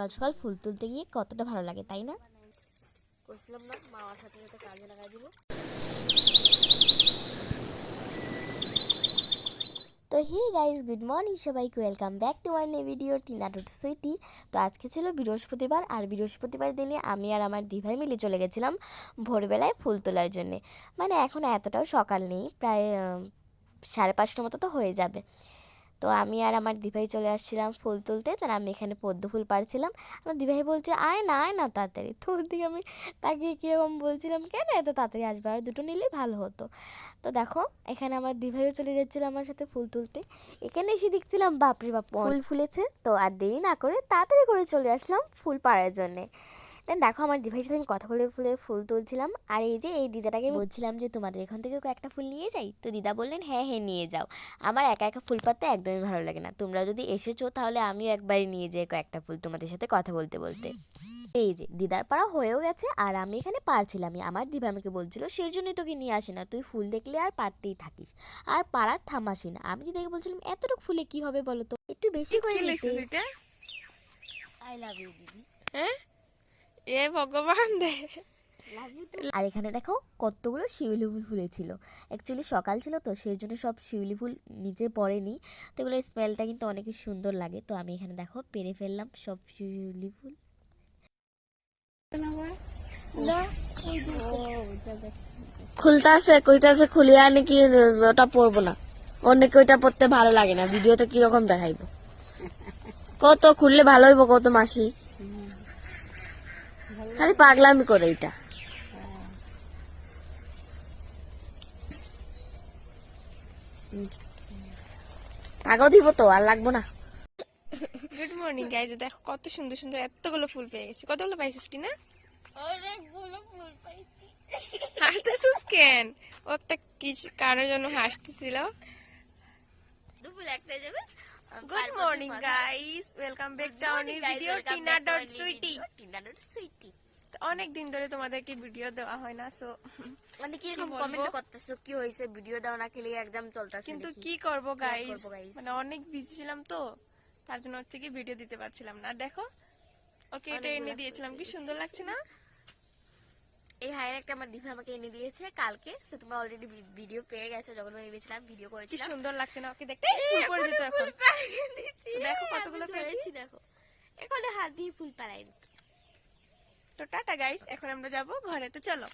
সকাল সকাল ফুল তুলতে গিয়ে কতটা ভালো লাগে তাই না? করছিলাম না মামার সাথে সাথে কাজে লাগাই দিব তো হে গাইজ গুড মর্নিং সবাইকে ওয়েলকাম ব্যাক টু মাই নে ভিডিও টিনা টুটু সুইটি। তো আজকে ছিল বৃহস্পতিবার আর বৃহস্পতিবার দিনে আমি আর আমার দিভাই মিলে চলে গেছিলাম ভোরবেলায় ফুল তোলার জন্যে। মানে এখন এতটাও সকাল নেই প্রায় সাড়ে পাঁচটার মতো তো হয়ে যাবে। তো আমি আর আমার দিভাই চলে আসছিলাম ফুল তুলতে তার আমি এখানে পদ্ম ফুল পাড়ছিলাম। আমার দিভাই বলছে আয় না আয় না তাড়াতাড়ি। তো ওর দিকে আমি তাকিয়ে কীরকম বলছিলাম কেন এত তাড়াতাড়ি আসবে? আর দুটো নিলেই ভালো হতো। তো দেখো এখানে আমার দিভাইও চলে যাচ্ছিল আমার সাথে ফুল তুলতে। এখানে এসে দেখছিলাম বাপরে বাপ ফুল ফুলেছে। তো আর দেরি না করে তাড়াতাড়ি করে চলে আসলাম ফুল পাড়ার জন্যে। দেন দেখো আমার দিভাইয়ের সাথে আমি কথা বলে ফুলে ফুল তুলছিলাম। আর এই যে এই দিদাটাকে আমি বলছিলাম যে তোমাদের এখান থেকে একটা ফুল নিয়ে যাই? তো দিদা বললেন হ্যাঁ হ্যাঁ নিয়ে যাও। আমার একা একা ফুল পাততে একদমই ভালো লাগে না। তোমরা যদি এসেছ তাহলে আমিও একবারই নিয়ে যাই কয়েকটা ফুল তোমাদের সাথে কথা বলতে বলতে। এই যে দিদার পাড়া হয়েও গেছে আর আমি এখানে পারছিলামই আমার দিভা আমাকে বলছিল সেই জন্যই তোকে নিয়ে আসি না তুই ফুল দেখলে আর পারতেই থাকিস। আর পাড়ার থামাসি না। আমি দিদাকে বলছিলাম এতটুকু ফুলে কি হবে বলো তো? একটু বেশি করে নিতে। আই লাভ ইউ দিদি। হ্যাঁ? এ ভগবান দে আর এখানে দেখো কতগুলো শিউলি ফুল ফুলেছিল। অ্যাকচুয়ালি সকাল ছিল তো সেই জন্য সব শিউলি ফুল নিচে পড়েনি। তো এগুলোর স্মেলটা কিন্তু অনেক সুন্দর লাগে। তো আমি এখানে দেখো পেরে ফেললাম সব শিউলি ফুল। খুলতাছে কইতাছে খুলিয়া নাকি ওটা পরবো না। ওর ওইটা পরতে ভালো লাগে না ভিডিওতে কীরকম দেখাইবো। কত খুললে ভালো হইব কত মাসি? খালি পাগলামি করে এটা। দিব তো আর লাগবো না। গুড মর্নিং গাইজ দেখো কত সুন্দর সুন্দর এতগুলো ফুল পেয়ে গেছি। কতগুলো পাইছিস না হাসতেছিস কেন? ও একটা কিছু কারোর জন্য হাসতেছিল। দুপুর একটা যাবে। Good morning guys welcome back to our video Tina dot Sweety Sweety অনেক দিন ধরে তোমাদেরকে ভিডিও দেওয়া হয় না সো মানে কি এরকম কমেন্ট করতেছো? কি হয়েছে ভিডিও দাও না খেলে একদম চলতেছে কিন্তু কি করব গাইস মানে অনেক বিজি ছিলাম তো তার জন্য হচ্ছে কি ভিডিও দিতে পারছিলাম না। দেখো ওকে এটা এনে দিয়েছিলাম কি সুন্দর লাগছে না? এই হায়ের একটা আমার দিভা আমাকে এনে দিয়েছে কালকে সে তোমরা অলরেডি ভিডিও পেয়ে গেছো যখন আমি গেছিলাম ভিডিও কি করেছিলাম। সুন্দর লাগছে না? ওকে দেখতে ফুল পড়ে যেত এখন। দেখো কতগুলো পেয়েছি। দেখো। এখানে হাত দিয়ে ফুল পালাই তো টাটা গাইস এখন আমরা যাব ঘরে। তো চলো।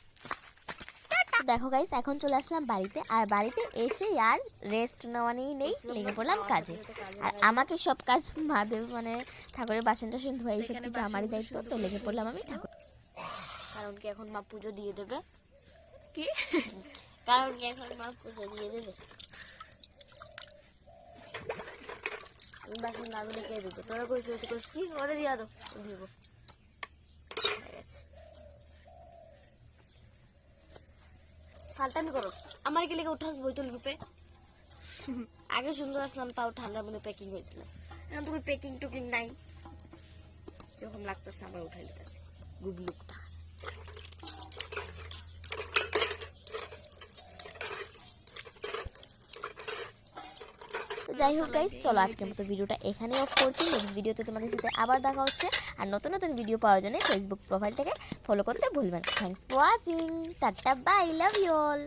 দেখো গাইস এখন চলে আসলাম বাড়িতে। আর বাড়িতে এসে আর রেস্ট নেওয়া নিয়ে নেই লেগে পড়লাম কাজে। আর আমাকে সব কাজ মা দেবে মানে ঠাকুরের বাসন টাসন ধোয়া এইসব কিছু আমারই দায়িত্ব তো লেগে পড়লাম আমি ঠাকুর কারণ কি এখন মা পুজো দিয়ে দেবে? কি? কারণ কি এখন মা পুজো দিয়ে দেবে? বাসন দিলে কে দেবে তোরা কইছিস তুই কইছিস কি? করে দিয়া দাও দিব গেছে ফালতামি করো। আমার গেলে উঠাস বইতল রূপে। আগে সুন্দর আসলাম, তাও ঠান্ডার মধ্যে প্যাকিং হয়েছিল। এখন তো প্যাকিং টুকিং নাই। এরকম লাগতেছে আমার উঠাই লিতেছে গুড যাই হোক গাইস চলো আজকের মতো ভিডিওটা এখানেই অফ করছি। নেক্সট ভিডিওতে তোমাদের সাথে আবার দেখা হচ্ছে। আর নতুন নতুন ভিডিও পাওয়ার জন্য ফেসবুক প্রোফাইলটাকে ফলো করতে ভুলবেন thanks for watching tata bye love you all